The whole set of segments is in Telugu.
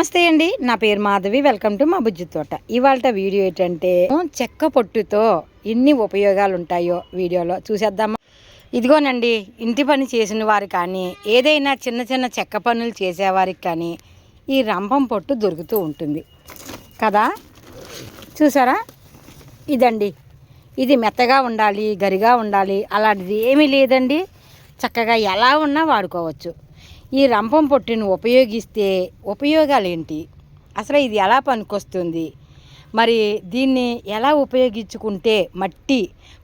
నమస్తే అండి. నా పేరు మాధవి. వెల్కమ్ టు మా బుజ్జి తోట. ఇవాళ వీడియో ఏంటంటే చెక్క పొట్టుతో ఎన్ని ఉపయోగాలు ఉంటాయో వీడియోలో చూసేద్దామా? ఇదిగోనండి ఇంటి పని చేసిన వారు కానీ ఏదైనా చిన్న చిన్న చెక్క పనులు చేసేవారికి కానీ ఈ రంపం పొట్టు దొరుకుతూ ఉంటుంది. కదా? చూసారా? ఇదండి. ఇది మెత్తగా ఉండాలి గరిగా ఉండాలి అలాంటిది ఏమీ లేదండి. చక్కగా ఎలా ఉన్నా వాడుకోవచ్చు. ఈ రంపం పొట్టును ఉపయోగిస్తే ఉపయోగాలు ఏంటి అసలు ఇది ఎలా పనికొస్తుంది? మరి దీన్ని ఎలా ఉపయోగించుకుంటే మట్టి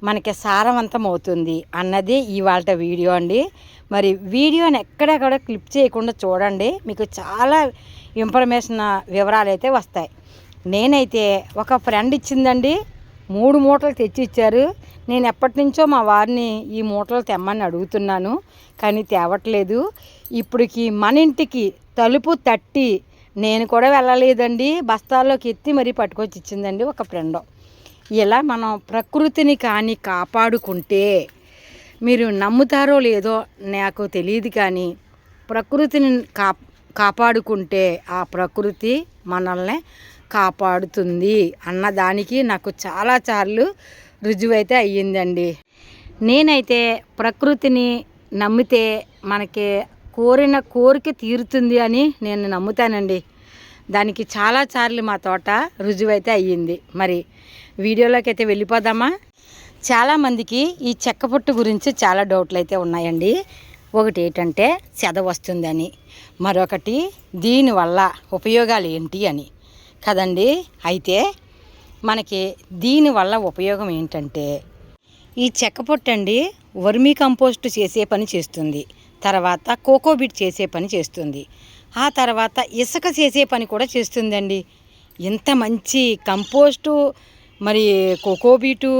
మనకి సారవంతం అవుతుంది అన్నది ఇవాళ వీడియో అండి. మరి వీడియోని ఎక్కడెక్కడ కూడా క్లిప్ చేయకుండా చూడండి. మీకు చాలా ఇన్ఫర్మేషన్ వివరాలు అయితే వస్తాయి. నేనైతే ఒక ఫ్రెండ్ ఇచ్చిందండి. మూడు మూటలు తెచ్చి ఇచ్చారు నేను ఎప్పటి నుంచో మా వారిని ఈ మూటలు తెమ్మని అడుగుతున్నాను కానీ తేవట్లేదు. ఇప్పటికి మన ఇంటికి తలుపు తట్టి నేను కూడా వెళ్ళలేదండి. బస్తాల్లోకి ఎత్తి మరీ పట్టుకొచ్చి ఇచ్చిందండి ఒక ఫ్రెండ్. ఇలా మనం ప్రకృతిని కానీ కాపాడుకుంటే మీరు నమ్ముతారో లేదో నాకు తెలియదు కానీ ప్రకృతిని కా కాపాడుకుంటే ఆ ప్రకృతి మనల్ని కాపాడుతుంది అన్నదానికి నాకు చాలా సార్లు రుజువైతే అయ్యిందండి. నేనైతే ప్రకృతిని నమ్మితే మనకి కోరిన కోరిక తీరుతుంది అని నేను నమ్ముతానండి. దానికి చాలా సార్లు మా తోట రుజువైతే అయ్యింది. మరి వీడియోలోకి అయితే వెళ్ళిపోదామా? చాలామందికి ఈ చెక్క పొట్టు గురించి చాలా డౌట్లు అయితే ఉన్నాయండి. ఒకటి ఏంటంటే చెద వస్తుందని. మరొకటి దీనివల్ల ఉపయోగాలు ఏంటి అని. కదండి? అయితే మనకి దీనివల్ల ఉపయోగం ఏంటంటే ఈ చెక్క పొట్టండి వర్మీ కంపోస్ట్ చేసే పని చేస్తుంది. తర్వాత కోకోబిట్ చేసే పని చేస్తుంది. ఆ తర్వాత ఇసుక చేసే పని కూడా చేస్తుందండి. ఇంత మంచి కంపోస్టు మరి కోకోబీటు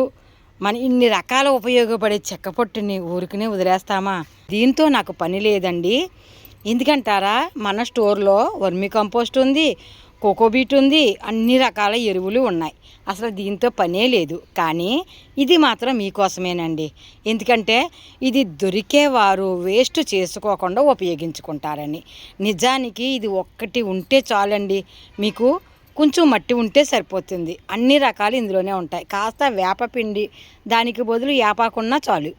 మన ఇన్ని రకాల ఉపయోగపడే చెక్క పొట్టుని ఊరికనే వదిలేస్తామా? దీంతో నాకు పని లేదండి. ఎందుకంటారా మన స్టోర్లో వర్మీ కంపోస్ట్ ఉంది కోకోబీట్ ఉంది అన్ని రకాల ఎరువులు ఉన్నాయి. అసలు దీంతో పనే లేదు. కానీ ఇది మాత్రం మీకోసమేనండి. ఎందుకంటే ఇది దొరికేవారు వేస్ట్ చేసుకోకుండా ఉపయోగించుకుంటారని. నిజానికి ఇది ఒక్కటి ఉంటే చాలండి. మీకు కొంచెం మట్టి ఉంటే సరిపోతుంది. అన్ని రకాలు ఇందులోనే ఉంటాయి. కాస్త వేపపిండి దానికి బదులు వేపాకున్నా చాలు.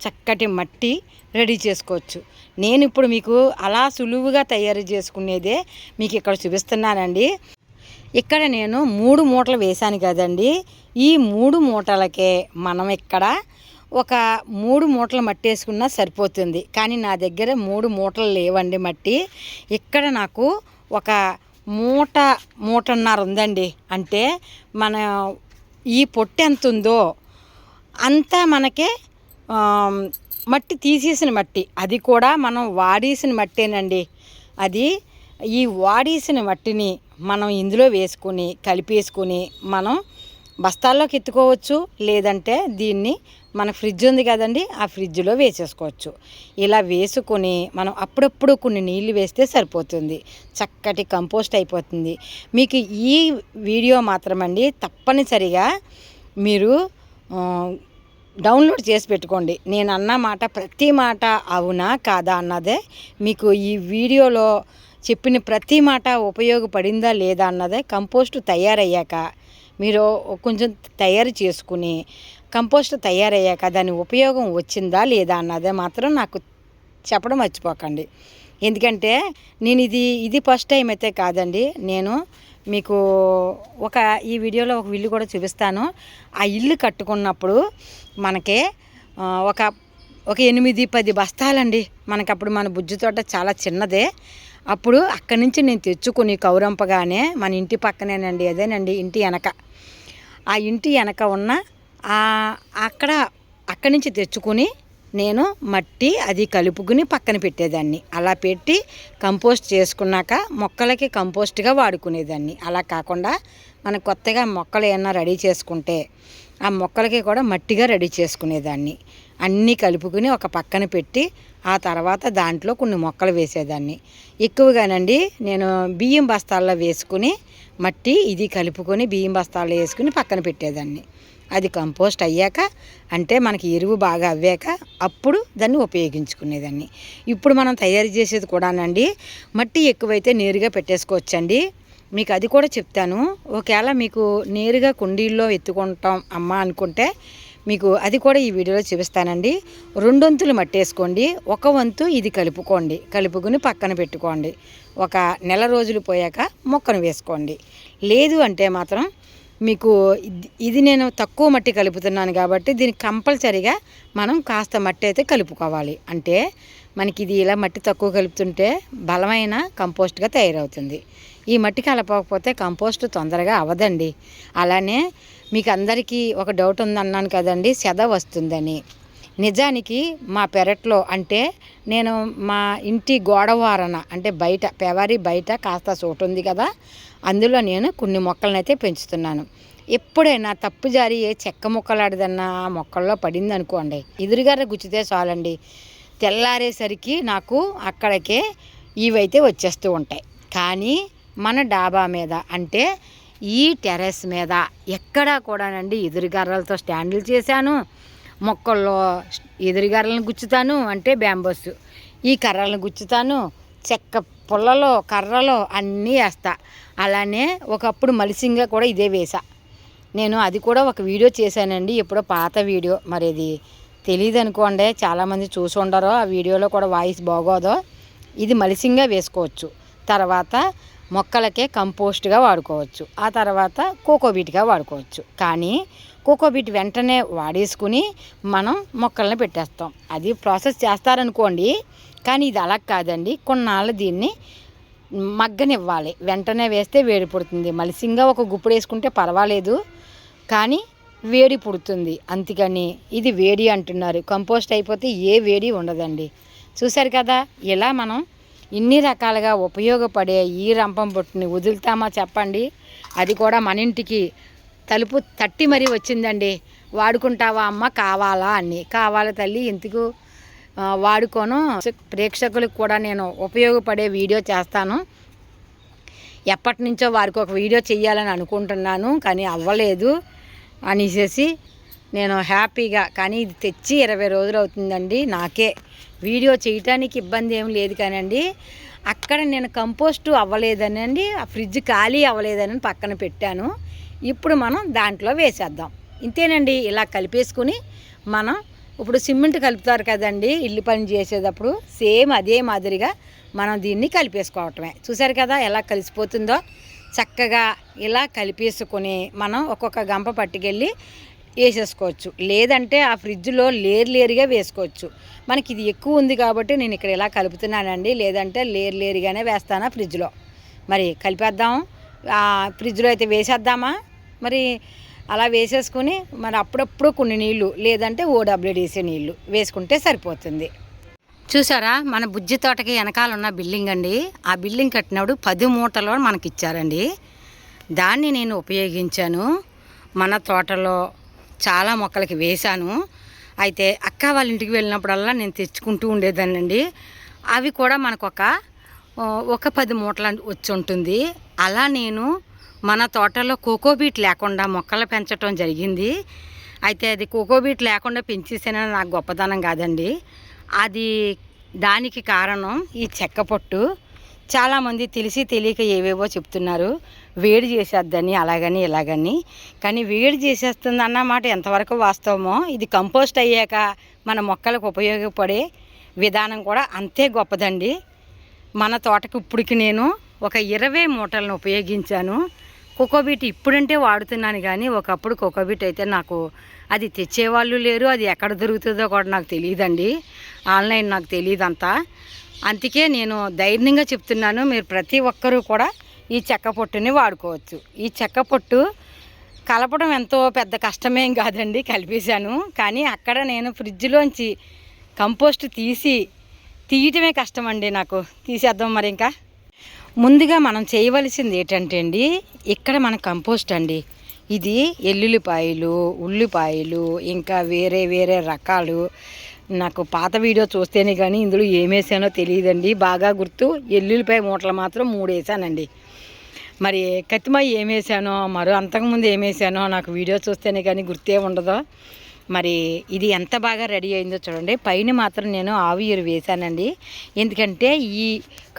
చక్కటి మట్టి రెడీ చేసుకోవచ్చు. నేను ఇప్పుడు మీకు అలా సులువుగా తయారు చేసుకునేదే మీకు ఇక్కడ చూపిస్తున్నానండి. ఇక్కడ నేను మూడు మూటలు వేశాను కదండి. ఈ మూడు మూటలకే మనం ఇక్కడ ఒక మూడు మూటలు మట్టి వేసుకున్నా సరిపోతుంది. కానీ నా దగ్గర మూడు మూటలు లేవండి మట్టి. ఇక్కడ నాకు ఒక మూట మూటన్నర ఉందండి. అంటే మన ఈ పొట్టు ఎంత ఉందో అంతా మనకే మట్టి తీసేసిన మట్టి. అది కూడా మనం వాడేసిన మట్టేనండి. అది ఈ వాడేసిన మట్టిని మనం ఇందులో వేసుకుని కలిపేసుకుని మనం బస్తాల్లోకి ఎత్తుకోవచ్చు. లేదంటే దీన్ని మన ఫ్రిడ్జ్ ఉంది కదండి ఆ ఫ్రిడ్జ్లో వేసేసుకోవచ్చు. ఇలా వేసుకొని మనం అప్పుడప్పుడు కొన్ని నీళ్ళు వేస్తే సరిపోతుంది. చక్కటి కంపోస్ట్ అయిపోతుంది. మీకు ఈ వీడియో మాత్రమండి తప్పనిసరిగా మీరు డౌన్లోడ్ చేసి పెట్టుకోండి. నేను అన్న మాట ప్రతి మాట అవునా కాదా అన్నదే మీకు ఈ వీడియోలో చెప్పిన ప్రతి మాట ఉపయోగపడిందా లేదా అన్నదే కంపోస్ట్ తయారయ్యాక మీరు కొంచెం తయారు చేసుకుని కంపోస్ట్ తయారయ్యాక దాని ఉపయోగం వచ్చిందా లేదా అన్నదే మాత్రం నాకు చెప్పడం మర్చిపోకండి. ఎందుకంటే నేను ఇది ఇది ఫస్ట్ టైం అయితే కాదండి. నేను మీకు ఒక ఈ వీడియోలో ఒక ఇల్లు కూడా చూపిస్తాను. ఆ ఇల్లు కట్టుకున్నప్పుడు మనకి ఒక ఒక ఎనిమిది పది బస్తాలండి. మనకి అప్పుడు మన బుజ్జి తోట చాలా చిన్నదే. అప్పుడు అక్కడి నుంచి నేను తెచ్చుకుని కౌరంపగానే మన ఇంటి పక్కనేనండి అదేనండి ఇంటి వెనక. ఆ ఇంటి వెనక ఉన్న అక్కడ అక్కడి నుంచి తెచ్చుకుని నేను మట్టి అది కలుపుకుని పక్కన పెట్టేదాన్ని. అలా పెట్టి కంపోస్ట్ చేసుకున్నాక మొక్కలకి కంపోస్ట్గా వాడుకునేదాన్ని. అలా కాకుండా మనం కొత్తగా మొక్కలు ఏమన్నా రెడీ చేసుకుంటే ఆ మొక్కలకి కూడా మట్టిగా రెడీ చేసుకునేదాన్ని. అన్నీ కలుపుకుని ఒక పక్కన పెట్టి ఆ తర్వాత దాంట్లో కొన్ని మొక్కలు వేసేదాన్ని. ఎక్కువగానండి నేను బియ్యం బస్తాల్లో వేసుకుని మట్టి ఇది కలుపుకొని బియ్యం బస్తాల్లో వేసుకుని పక్కన పెట్టేదాన్ని. అది కంపోస్ట్ అయ్యాక అంటే మనకి ఎరువు బాగా అవ్వాక అప్పుడు దాన్ని ఉపయోగించుకునేదాన్ని. ఇప్పుడు మనం తయారు చేసేది కూడానండి మట్టి ఎక్కువైతే నేరుగా పెట్టేసుకోవచ్చండి. మీకు అది కూడా చెప్తాను. ఒకవేళ మీకు నేరుగా కుండీల్లో ఎత్తుకుంటాం అమ్మ అనుకుంటే మీకు అది కూడా ఈ వీడియోలో చూపిస్తానండి. రెండొంతులు మట్టేసుకోండి. ఒక వంతు ఇది కలుపుకోండి. కలుపుకుని పక్కన పెట్టుకోండి. ఒక నెల రోజులు పోయాక మొక్కను వేసుకోండి. లేదు అంటే మాత్రం మీకు ఇది నేను తక్కువ మట్టి కలుపుతున్నాను కాబట్టి దీనికి కంపల్సరీగా మనం కాస్త మట్టి అయితే కలుపుకోవాలి. అంటే మనకి ఇది ఇలా మట్టి తక్కువ కలుపుతుంటే బలమైన కంపోస్ట్గా తయారవుతుంది. ఈ మట్టి కలపకపోతే కంపోస్ట్ తొందరగా అవ్వదండి. అలానే మీకు అందరికీ ఒక డౌట్ ఉందన్నాను కదండి సెద వస్తుందని. నిజానికి మా పెరట్లో అంటే నేను మా ఇంటి గోడవారన అంటే బయట పెవారి బయట కాస్త చోటు ఉంది కదా అందులో నేను కొన్ని మొక్కలనైతే పెంచుతున్నాను. ఎప్పుడైనా తప్పు జారి ఏ చెక్క మొక్కలాడదన్న ఆ మొక్కల్లో పడింది అనుకోండి ఎదురుగార గుచ్చితే చాలండి. తెల్లారేసరికి నాకు అక్కడికే ఇవైతే వచ్చేస్తూ ఉంటాయి. కానీ మన డాబా మీద అంటే ఈ టెర్రస్ మీద ఎక్కడా కూడానండి ఎదురుగర్రలతో స్టాండ్లు చేశాను. మొక్కల్లో ఎదురుగర్రలను గుచ్చుతాను అంటే బ్యాంబోస్. ఈ కర్రలను గుచ్చుతాను చెక్క పుల్లలో కర్రలో అన్నీ వేస్తా. అలానే ఒకప్పుడు మలిసింగా కూడా ఇదే వేసా. నేను అది కూడా ఒక వీడియో చేశానండి ఎప్పుడో పాత వీడియో. మరి అది తెలియదు అనుకోండి చాలామంది చూసి ఉండరో ఆ వీడియోలో కూడా వాయిస్ బాగోదో. ఇది మలిసింగా వేసుకోవచ్చు. తర్వాత మొక్కలకే కంపోస్ట్గా వాడుకోవచ్చు. ఆ తర్వాత కోకోబీట్గా వాడుకోవచ్చు. కానీ కోకోబీట్ వెంటనే వాడేసుకుని మనం మొక్కలను పెట్టేస్తాం. అది ప్రాసెస్ చేస్తారనుకోండి కానీ ఇది అలా కాదండి. కొన్నాళ్ళు దీన్ని మగ్గనివ్వాలి. వెంటనే వేస్తే వేడి పుడుతుంది. మలిసింగా ఒక గుప్పుడు వేసుకుంటే పర్వాలేదు కానీ వేడి పుడుతుంది. అందుకని ఇది వేడి అంటున్నారు. కంపోస్ట్ అయిపోతే ఏ వేడి ఉండదండి. చూశారు కదా ఇలా మనం ఇన్ని రకాలుగా ఉపయోగపడే ఈ రంపం బొట్టుని వదులుతామా చెప్పండి? అది కూడా మన ఇంటికి తలుపు తట్టి మరీ వచ్చిందండి. వాడుకుంటావా అమ్మ? కావాలా అని కావాలా తల్లి ఎందుకు? వాడుకోను. ప్రేక్షకులకు కూడా నేను ఉపయోగపడే వీడియో చేస్తాను. ఎప్పటి నుంచో వారికి ఒక వీడియో చేయాలని అనుకుంటున్నాను కానీ అవ్వలేదు అనేసి నేను హ్యాపీగా కానీ ఇది తెచ్చి ఇరవై రోజులు అవుతుందండి నాకే. వీడియో చేయటానికి ఇబ్బంది ఏం లేదు కానండి. అక్కడ నేను కంపోస్ట్ అవ్వలేదనండి. ఆ ఫ్రిడ్జ్ ఖాళీ అవ్వలేదని పక్కన పెట్టాను. ఇప్పుడు మనం దాంట్లో వేసేద్దాం. ఇంతేనండి ఇలా కలిపేసుకుని మనం ఇప్పుడు సిమెంట్ కలుపుతారు కదండి ఇల్లు పని చేసేటప్పుడు సేమ్ అదే మాదిరిగా మనం దీన్ని కలిపేసుకోవటమే. చూసారు కదా ఎలా కలిసిపోతుందో? చక్కగా ఇలా కలిపేసుకొని మనం ఒక్కొక్క గంప పట్టుకెళ్ళి వేసేసుకోవచ్చు. లేదంటే ఆ ఫ్రిడ్జ్లో లేరు లేరుగా వేసుకోవచ్చు. మనకి ఇది ఎక్కువ ఉంది కాబట్టి నేను ఇక్కడ ఇలా కలుపుతున్నానండి. లేదంటే లేరు లేరుగానే వేస్తాను ఫ్రిడ్జ్లో. మరి కలిపేద్దాం. ఫ్రిడ్జ్లో అయితే వేసేద్దామా? మరి అలా వేసేసుకుని మరి అప్పుడప్పుడు కొన్ని నీళ్ళు లేదంటే ఓడబ్ల్యూడిసి నీళ్ళు వేసుకుంటే సరిపోతుంది. చూసారా? మన బుజ్జి తోటకి వెనకాల ఉన్న బిల్డింగ్ అండి. ఆ బిల్డింగ్ కట్టినప్పుడు పది మూటలో మనకి ఇచ్చారండి దాన్ని నేను ఉపయోగించాను. మన తోటలో చాలా మొక్కలకి వేశాను. అయితే అక్క వాళ్ళ ఇంటికి వెళ్ళినప్పుడల్లా నేను తెచ్చుకుంటూ ఉండేదానండి అవి కూడా మనకు ఒక ఒక పది మూటలు వచ్చి ఉంటుంది. అలా నేను మన తోటలో కోకోబీట్ లేకుండా మొక్కలు పెంచడం జరిగింది. అయితే అది కోకోబీట్ లేకుండా పెంచేసానని నాకు గొప్పతనం కాదండి. అది దానికి కారణం ఈ చెక్క పొట్టు. చాలామంది తెలిసి తెలియక ఏవేవో చెప్తున్నారు. వేడి చేసేద్దని అలాగని ఇలాగని. కానీ వేడి చేసేస్తుంది అన్నమాట ఎంతవరకు వాస్తవమో ఇది కంపోస్ట్ అయ్యాక మన మొక్కలకు ఉపయోగపడే విధానం కూడా అంతే గొప్పదండి. మన తోటకి ఇప్పటికి నేను ఒక ఇరవై మూటలను ఉపయోగించాను. కోకోబీట్ ఇప్పుడంటే వాడుతున్నాను కానీ ఒకప్పుడు కోకోబీట్ అయితే నాకు అది తెచ్చేవాళ్ళు లేరు అది ఎక్కడ దొరుకుతుందో కూడా నాకు తెలియదండి. ఆన్లైన్ నాకు తెలియదంతా. అందుకే నేను ధైర్యంగా చెప్తున్నాను మీరు ప్రతి ఒక్కరూ కూడా ఈ చెక్క పొట్టుని వాడుకోవచ్చు. ఈ చెక్క పొట్టు కలపడం ఎంతో పెద్ద కష్టమేం కాదండి కలిపేశాను. కానీ అక్కడ నేను ఫ్రిడ్జ్లోంచి కంపోస్ట్ తీసి తీయటమే కష్టం అండి నాకు. తీసేద్దాం మరి ఇంకా. ముందుగా మనం చేయవలసింది ఏంటంటే అండి ఇక్కడ మన కంపోస్ట్ అండి. ఇది ఎల్లుల్లిపాయలు ఉల్లిపాయలు ఇంకా వేరే వేరే రకాలు. నాకు పాత వీడియో చూస్తేనే కానీ ఇందులో ఏమేసానో తెలియదండి. బాగా గుర్తు ఎల్లుల్లిపాయ మూటలు మాత్రం మూడు వేసానండి మరి కత్తిమయ్య ఏమేసానో మరో అంతకుముందు ఏమేసానో నాకు వీడియో చూస్తేనే కానీ గుర్తే ఉండదు. మరి ఇది ఎంత బాగా రెడీ అయిందో చూడండి. పైన మాత్రం నేను ఆవిరు వేశానండి. ఎందుకంటే ఈ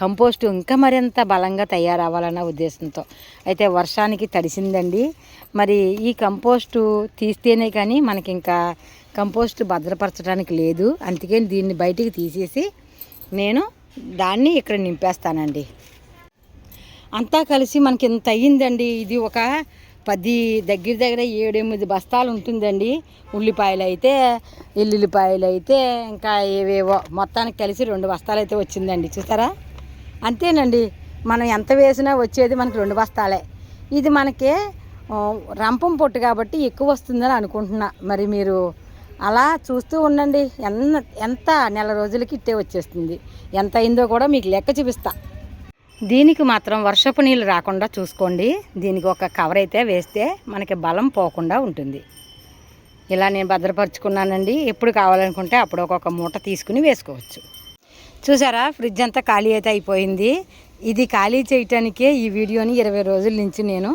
కంపోస్ట్ ఇంకా మరింత బలంగా తయారవ్వాలన్న ఉద్దేశంతో. అయితే వర్షానికి తడిసిందండి. మరి ఈ కంపోస్టు తీస్తేనే కానీ మనకి ఇంకా కంపోస్ట్ భద్రపరచడానికి లేదు. అందుకే దీన్ని బయటికి తీసేసి నేను దాన్ని ఇక్కడ నింపేస్తానండి. అంతా కలిసి మనకి ఇంత అయ్యిందండి. ఇది ఒక పది దగ్గర దగ్గర ఏడెనిమిది బస్తాలు ఉంటుందండి. ఉల్లిపాయలు అయితే ఎల్లుల్లిపాయలు అయితే ఇంకా ఏవేవో మొత్తానికి కలిసి రెండు బస్తాలు అయితే వచ్చిందండి. చూసారా? అంతేనండి. మనం ఎంత వేసినా వచ్చేది మనకి రెండు బస్తాలే. ఇది మనకి రంపం పొట్టు కాబట్టి ఎక్కువ వస్తుందని అనుకుంటున్నా. మరి మీరు అలా చూస్తూ ఉండండి. ఎంత ఎంత నెల రోజులకి ఇట్టే వచ్చేస్తుంది. ఎంత అయిందో కూడా మీకు లెక్క చూపిస్తా. దీనికి మాత్రం వర్షపు నీళ్ళు రాకుండా చూసుకోండి. దీనికి ఒక కవర్ అయితే వేస్తే మనకి బలం పోకుండా ఉంటుంది. ఇలా నేను భద్రపరుచుకున్నానండి. ఎప్పుడు కావాలనుకుంటే అప్పుడు ఒక్కొక్క మూట తీసుకుని వేసుకోవచ్చు. చూసారా? ఫ్రిడ్జ్ అంతా ఖాళీ అయితే అయిపోయింది. ఇది ఖాళీ చేయటానికే ఈ వీడియోని ఇరవై రోజుల నుంచి నేను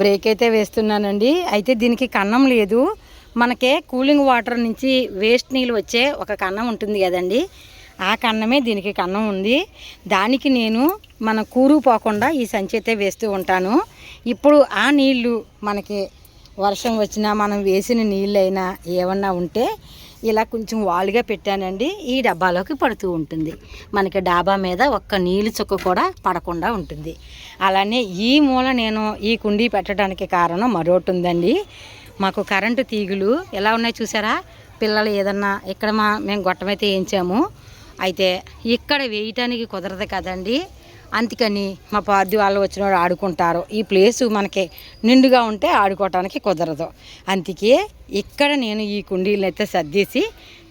బ్రేక్ అయితే వేస్తున్నానండి. అయితే దీనికి కన్నం లేదు. మనకే కూలింగ్ వాటర్ నుంచి వేస్ట్ నీళ్ళు వచ్చే ఒక కన్నం ఉంటుంది కదండి. ఆ కన్నమే దీనికి కన్నం ఉంది. దానికి నేను మన కూరు పోకుండా ఈ సంచి అయితే వేస్తూ ఉంటాను. ఇప్పుడు ఆ నీళ్ళు మనకి వర్షం వచ్చినా మనం వేసిన నీళ్ళైనా ఏమన్నా ఉంటే ఇలా కొంచెం వాలుగా పెట్టానండి. ఈ డబ్బాలోకి పడుతూ ఉంటుంది. మనకి డాబా మీద ఒక్క నీళ్ళు చుక్క కూడా పడకుండా ఉంటుంది. అలానే ఈ మూల నేను ఈ కుండీ పెట్టడానికి కారణం మరొకటి ఉందండి. మాకు కరెంటు తీగులు ఎలా ఉన్నాయి చూసారా? పిల్లలు ఏదన్నా ఇక్కడ మా మేము గొట్టమైతే వేయించాము అయితే ఇక్కడ వేయటానికి కుదరదు కదండి. అందుకని మా పార్ది వాళ్ళు వచ్చిన వాళ్ళు ఆడుకుంటారు. ఈ ప్లేసు మనకి నిండుగా ఉంటే ఆడుకోవటానికి కుదరదు. అందుకే ఇక్కడ నేను ఈ కుండీలను అయితే సర్దేసి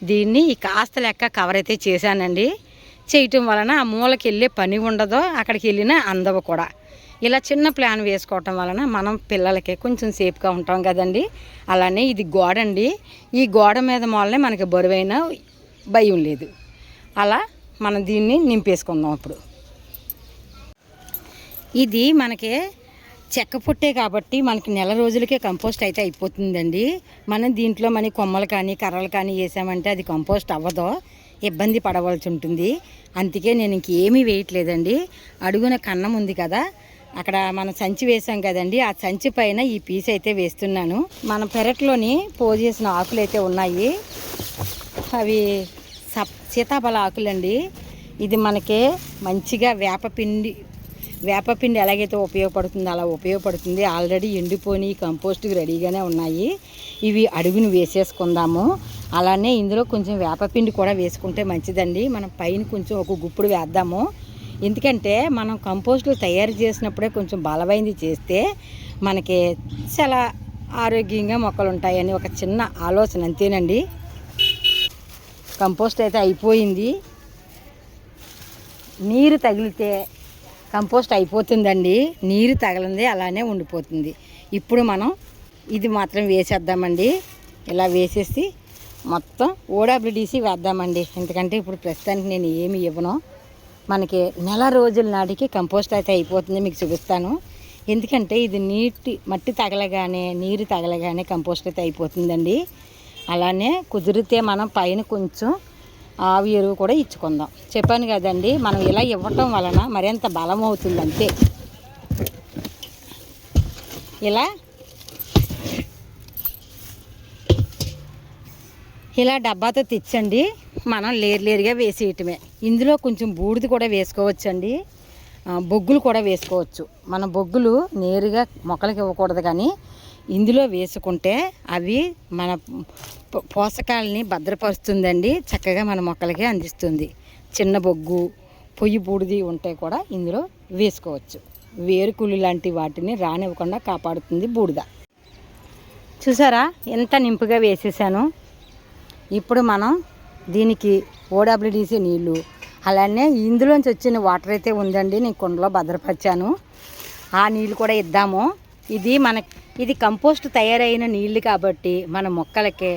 దీన్ని ఈ కాస్త లెక్క కవర్ అయితే చేశానండి. చేయటం వలన ఆ మూలకి వెళ్ళే పని ఉండదు అక్కడికి వెళ్ళినా అందవు కూడా. ఇలా చిన్న ప్లాన్ వేసుకోవటం వలన మనం పిల్లలకి కొంచెం సేఫ్గా ఉంటాం కదండి. అలానే ఇది గోడ అండి ఈ గోడ మీద మూలనే మనకి బరువైన భయం లేదు. అలా మనం దీన్ని నింపేసుకుందాం ఇప్పుడు. ఇది మనకి చెక్క పుట్టే కాబట్టి మనకి నెల రోజులకే కంపోస్ట్ అయితే అయిపోతుందండి. మనం దీంట్లో మన కొమ్మలు కానీ కర్రలు కానీ వేసామంటే అది కంపోస్ట్ అవ్వదు. ఇబ్బంది పడవలసి ఉంటుంది. అందుకే నేను ఇంకేమీ వేయట్లేదండి. అడుగున కన్నం ఉంది కదా అక్కడ మనం సంచి వేసాం కదండి. ఆ సంచి పైన ఈ పీస్ అయితే వేస్తున్నాను. మన పెరట్లోని పోజేసిన ఆకులు అయితే ఉన్నాయి. అవి సీతాఫల ఆకులండి ఇది మనకి మంచిగా వేపపిండి వేపపిండి ఎలాగైతే ఉపయోగపడుతుందో అలా ఉపయోగపడుతుంది. ఆల్రెడీ ఎండిపోయి కంపోస్ట్కి రెడీగానే ఉన్నాయి. ఇవి అడుగుని వేసేసుకుందాము. అలానే ఇందులో కొంచెం వేపపిండి కూడా వేసుకుంటే మంచిదండి. మనం పైన కొంచెం ఒక గుప్పుడు వేద్దాము. ఎందుకంటే మనం కంపోస్టులు తయారు చేసినప్పుడే కొంచెం బలమైంది చేస్తే మనకి చాలా ఆరోగ్యంగా మొక్కలు ఉంటాయని ఒక చిన్న ఆలోచన అంతేనండి. కంపోస్ట్ అయితే అయిపోయింది. నీరు తగిలితే కంపోస్ట్ అయిపోతుందండి. నీరు తగలంది అలానే ఉండిపోతుంది. ఇప్పుడు మనం ఇది మాత్రం వేసేద్దామండి. ఇలా వేసేసి మొత్తం ఓడబ్ల్యూడిసి వేద్దామండి. ఎందుకంటే ఇప్పుడు ప్రస్తుతానికి నేను ఏమి ఇవ్వను. మనకి నెల రోజుల నాటికి కంపోస్ట్ అయితే అయిపోతుంది మీకు చూపిస్తాను. ఎందుకంటే ఇది నీటి మట్టి తగలగానే నీరు తగలగానే కంపోస్ట్ అయితే అయిపోతుందండి. అలానే కుదిరితే మనం పైన కొంచెం ఆవు ఎరువు కూడా ఇచ్చుకుందాం. చెప్పాను కదండి మనం ఇలా ఇవ్వటం వలన మరింత బలం అవుతుంది అంతే ఇలా. ఇలా డబ్బాతో తెచ్చండి మనం లేరు లేరుగా వేసేయటమే. ఇందులో కొంచెం బూడిద కూడా వేసుకోవచ్చండి. బొగ్గులు కూడా వేసుకోవచ్చు. మన బొగ్గులు నేరుగా మొక్కలకి ఇవ్వకూడదు కానీ ఇందులో వేసుకుంటే అవి మన పోషకాలని భద్రపరుస్తుందండి. చక్కగా మన మొక్కలకి అందిస్తుంది. చిన్న బొగ్గు పొయ్యి బూడిది ఉంటే కూడా ఇందులో వేసుకోవచ్చు. వేరుకులు లాంటి వాటిని రానివ్వకుండా కాపాడుతుంది బూడిద. చూసారా? ఎంత నింపుగా వేసేసాను. ఇప్పుడు మనం దీనికి ఓడబ్ల్యూడిసి నీళ్ళు అలానే ఇందులోంచి వచ్చిన వాటర్ అయితే ఉందండి నేను కుండలో భద్రపరిచాను. ఆ నీళ్ళు కూడా ఇద్దాము. ఇది మన ఇది కంపోస్ట్ తయారైన నీళ్ళు కాబట్టి మన మొక్కలకి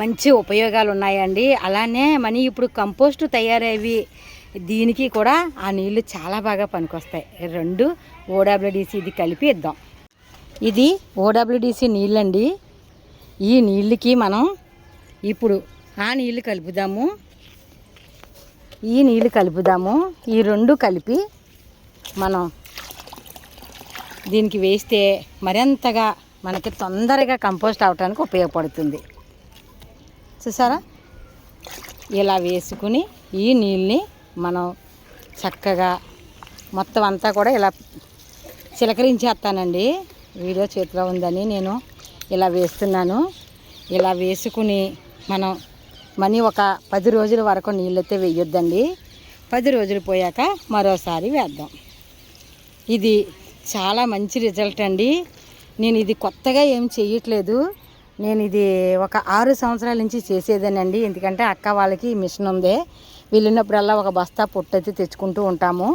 మంచి ఉపయోగాలు ఉన్నాయండి. అలానే మన ఇప్పుడు కంపోస్ట్ తయారయ్యి దీనికి కూడా ఆ నీళ్ళు చాలా బాగా పనికొస్తాయి. రెండు ఓడబ్ల్యూడిసి ఇది కలిపి ఇద్దాం. ఇది ఓడబ్ల్యూడిసి నీళ్ళండి. ఈ నీళ్ళకి మనం ఇప్పుడు ఆ నీళ్ళు కలుపుదాము. ఈ నీళ్ళు కలుపుదాము. ఈ రెండు కలిపి మనం దీనికి వేస్తే మరింతగా మనకి తొందరగా కంపోస్ట్ అవడానికి ఉపయోగపడుతుంది. చూసారా? ఇలా వేసుకుని ఈ నీళ్ళని మనం చక్కగా మొత్తం అంతా కూడా ఇలా చిలకరించేస్తానండి. వీడియో చేతిలో ఉందని నేను ఇలా వేస్తున్నాను. ఇలా వేసుకుని మనం మనీ ఒక పది రోజుల వరకు నీళ్ళైతే వేయొద్దండి. పది రోజులు పోయాక మరోసారి వేద్దాం. ఇది చాలా మంచి రిజల్ట్ అండి. నేను ఇది కొత్తగా ఏం చేయట్లేదు నేను ఇది ఒక ఆరు సంవత్సరాల నుంచి చేసేదేనండి. ఎందుకంటే అక్క వాళ్ళకి మిషన్ ఉంది. వెళ్ళినప్పుడల్లా ఒక బస్తా పొట్టయితే తెచ్చుకుంటూ ఉంటాము.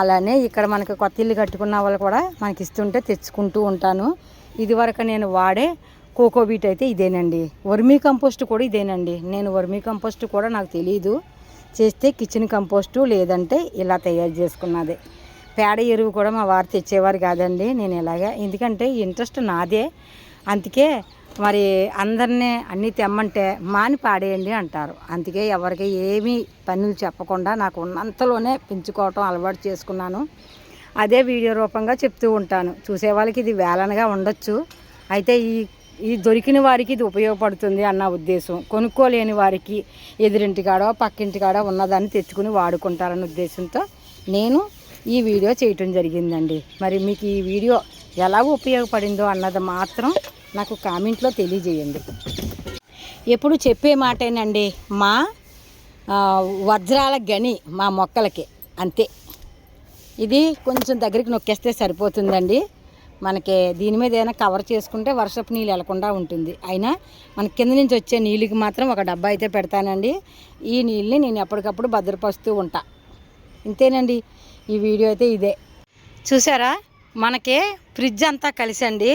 అలానే ఇక్కడ మనకి కొత్త ఇల్లు కట్టుకున్న వాళ్ళు కూడా మనకి ఇస్తుంటే తెచ్చుకుంటూ ఉంటాను. ఇదివరకు నేను వాడే కోకోబీట్ అయితే ఇదేనండి. వర్మీ కంపోస్ట్ కూడా ఇదేనండి. నేను వర్మీ కంపోస్ట్ కూడా నాకు తెలియదు చేస్తే కిచెన్ కంపోస్టు లేదంటే ఇలా తయారు చేసుకున్నదే. పేడ ఎరువు కూడా మా వారు తెచ్చేవారు కాదండి నేను ఇలాగే. ఎందుకంటే ఇంట్రెస్ట్ నాదే. అందుకే మరి అందరినీ అన్నీ తెమ్మంటే మాని పాడేయండి అంటారు. అందుకే ఎవరికి ఏమీ పనులు చెప్పకుండా నాకు ఉన్నంతలోనే పెంచుకోవటం అలవాటు చేసుకున్నాను. అదే వీడియో రూపంగా చెప్తూ ఉంటాను. చూసే వాళ్ళకి ఇది వేలనగా ఉండొచ్చు. అయితే ఈ ఈ దొరికిన వారికి ఇది ఉపయోగపడుతుంది అన్న ఉద్దేశం. కొనుక్కోలేని వారికి ఎదురింటి కాడో పక్కింటి కాడో ఉన్నదాన్ని తెచ్చుకుని వాడుకుంటారన్న ఉద్దేశంతో నేను ఈ వీడియో చేయటం జరిగిందండి. మరి మీకు ఈ వీడియో ఎలా ఉపయోగపడిందో అన్నది మాత్రం నాకు కామెంట్లో తెలియజేయండి. ఎప్పుడు చెప్పే మాటేనండి మా వజ్రాల గని మా మొక్కలకి అంతే. ఇది కొంచెం దగ్గరికి నొక్కేస్తే సరిపోతుందండి. మనకి దీని మీద ఏదైనా కవర్ చేసుకుంటే వర్షపు నీళ్ళు వెళ్ళకుండా ఉంటుంది. అయినా మన కింద నుంచి వచ్చే నీళ్ళకి మాత్రం ఒక డబ్బా అయితే పెడతానండి. ఈ నీళ్ళని నేను ఎప్పటికప్పుడు భద్రపరుస్తూ ఉంటా. ఇంతేనండి. ఈ వీడియో అయితే ఇదే. చూసారా? మనకి ఫ్రిడ్జ్ అంతా కలిసండి.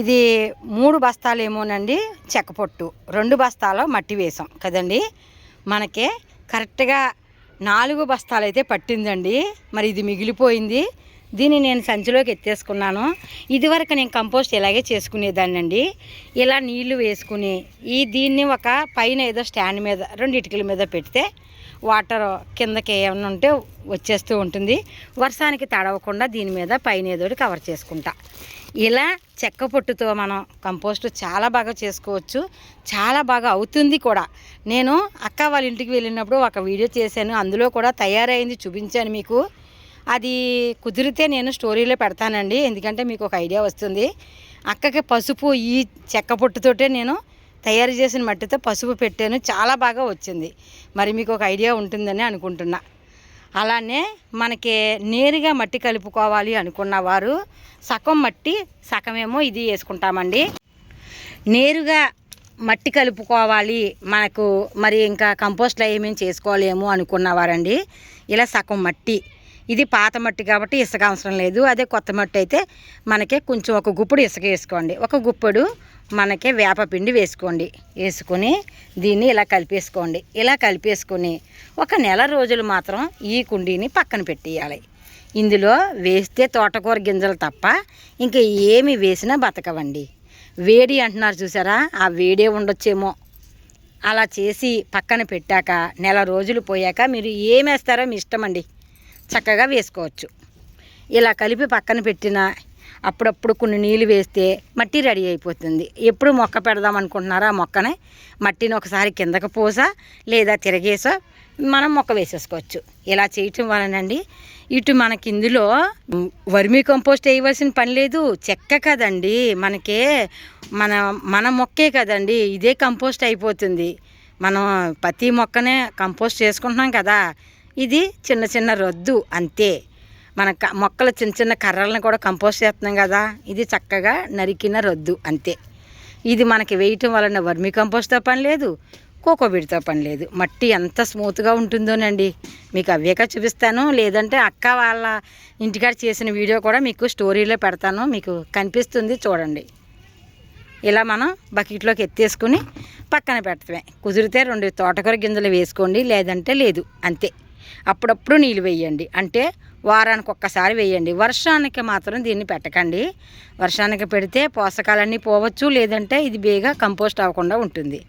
ఇది మూడు బస్తాలు ఏమోనండి చెక్క పొట్టు రెండు బస్తాలు మట్టి వేసాం కదండి. మనకి కరెక్ట్గా నాలుగు బస్తాలు అయితే పట్టిందండి. మరి ఇది మిగిలిపోయింది. దీన్ని నేను సంచిలోకి ఎత్తేసుకున్నాను. ఇదివరకు నేను కంపోస్ట్ ఇలాగే చేసుకునేదాన్నండి. ఇలా నీళ్ళు వేసుకుని ఈ దీన్ని ఒక పైన ఏదో స్టాండ్ మీద రెండు ఇటుకల మీద పెడితే వాటర్ కిందకి ఏమైనా ఉంటే వచ్చేస్తూ ఉంటుంది. వర్షానికి తడవకుండా దీని మీద పైన ఏదోటి కవర్ చేసుకుంటా. ఇలా చెక్క పొట్టుతో మనం కంపోస్ట్ చాలా బాగా చేసుకోవచ్చు. చాలా బాగా అవుతుంది కూడా. నేను అక్క వాళ్ళ ఇంటికి వెళ్ళినప్పుడు ఒక వీడియో చేశాను. అందులో కూడా తయారైంది. చూపించాను మీకు. అది కుదిరితే నేను స్టోరీలో పెడతానండి. ఎందుకంటే మీకు ఒక ఐడియా వస్తుంది. అక్కకి పసుపు ఈ చెక్క పొట్టుతోటే నేను తయారు చేసిన మట్టితో పసుపు పెట్టాను. చాలా బాగా వచ్చింది. మరి మీకు ఒక ఐడియా ఉంటుందని అనుకుంటున్నా. అలానే మనకి నేరుగా మట్టి కలుపుకోవాలి అనుకున్న వారు సగం మట్టి సగమేమో ఇది వేసుకుంటామండి. నేరుగా మట్టి కలుపుకోవాలి మనకు మరి ఇంకా కంపోస్ట్లో ఏమేమి చేసుకోలేము అనుకున్నవారండి ఇలా సగం మట్టి. ఇది పాత మట్టి కాబట్టి ఇసుక అవసరం లేదు. అదే కొత్త మట్టి అయితే మనకి కొంచెం ఒక గుప్పుడు ఇసుక వేసుకోండి. ఒక గుప్పుడు మనకి వేపపిండి వేసుకోండి. వేసుకొని దీన్ని ఇలా కలిపేసుకోండి. ఇలా కలిపేసుకొని ఒక నెల రోజులు మాత్రం ఈ కుండీని పక్కన పెట్టేయాలి. ఇందులో వేస్తే తోటకూర గింజలు తప్ప ఇంకా ఏమి వేసినా బతకవండి. వేడి అంటున్నారు చూసారా? ఆ వేడే ఉండొచ్చేమో. అలా చేసి పక్కన పెట్టాక నెల రోజులు పోయాక మీరు ఏమేస్తారో మీ ఇష్టం అండి చక్కగా వేసుకోవచ్చు. ఇలా కలిపి పక్కన పెట్టిన అప్పుడప్పుడు కొన్ని నీళ్ళు వేస్తే మట్టి రెడీ అయిపోతుంది. ఎప్పుడు మొక్క పెడదాం అనుకుంటున్నారో ఆ మొక్కని? మట్టిని ఒకసారి కిందకు పోసా లేదా తిరగేసా మనం మొక్క వేసేసుకోవచ్చు. ఇలా చేయటం వలనండి ఇటు మనకి ఇందులో వర్మీ కంపోస్ట్ వేయవలసిన పని లేదు. చెక్క కదండి మనకే మన మన మొక్కే కదండి. ఇదే కంపోస్ట్ అయిపోతుంది. మనం ప్రతి మొక్కనే కంపోస్ట్ చేసుకుంటున్నాం కదా. ఇది చిన్న చిన్న రొద్దు అంతే. మన క మొక్కల చిన్న చిన్న కర్రలను కూడా కంపోస్ట్ చేస్తున్నాం కదా. ఇది చక్కగా నరికిన రొద్దు అంతే. ఇది మనకి వేయటం వలన వర్మి కంపోస్ట్తో పని లేదు కోకోబీడ్తో పని లేదు. మట్టి ఎంత స్మూత్గా ఉంటుందోనండి. మీకు అవేక చూపిస్తాను. లేదంటే అక్క వాళ్ళ ఇంటికాడ చేసిన వీడియో కూడా మీకు స్టోరీలో పెడతాను. మీకు కనిపిస్తుంది చూడండి. ఇలా మనం బకెట్లోకి ఎత్తేసుకుని పక్కన పెడతామే. కుదిరితే రెండు తోటకూర గింజలు వేసుకోండి. లేదంటే లేదు. అంతే. అప్పుడప్పుడు నీళ్ళు వేయండి. అంటే వారానికి ఒక్కసారి వేయండి. వర్షానికి మాత్రం దీన్ని పెట్టకండి. వర్షానికి పెడితే పోషకాలన్నీ పోవచ్చు లేదంటే ఇది బేగా కంపోస్ట్ అవ్వకుండా ఉంటుంది.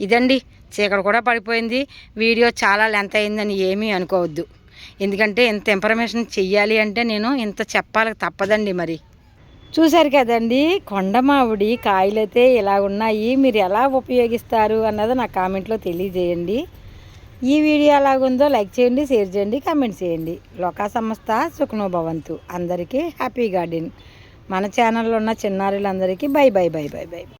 ఇదండి. చీకటి కూడా పడిపోయింది. వీడియో చాలా లెంత్ అయిందని ఏమీ అనుకోవద్దు. ఎందుకంటే ఇంత ఇన్ఫర్మేషన్ చెయ్యాలి అంటే నేను ఇంత చెప్పాలి తప్పదండి మరి. చూశారు కదండి? కొండమావిడి కాయలైతే ఇలా ఉన్నాయి. మీరు ఎలా ఉపయోగిస్తారు అన్నది నా కామెంట్లో తెలియజేయండి. ఈ వీడియో ఎలాగుందో లైక్ చేయండి షేర్ చేయండి కామెంట్ చేయండి. లోకా సంస్థ సుఖనోభవంతు అందరికీ హ్యాపీ గార్డెన్. మన ఛానల్లో ఉన్న చిన్నారులందరికీ bye bye bye bye bye.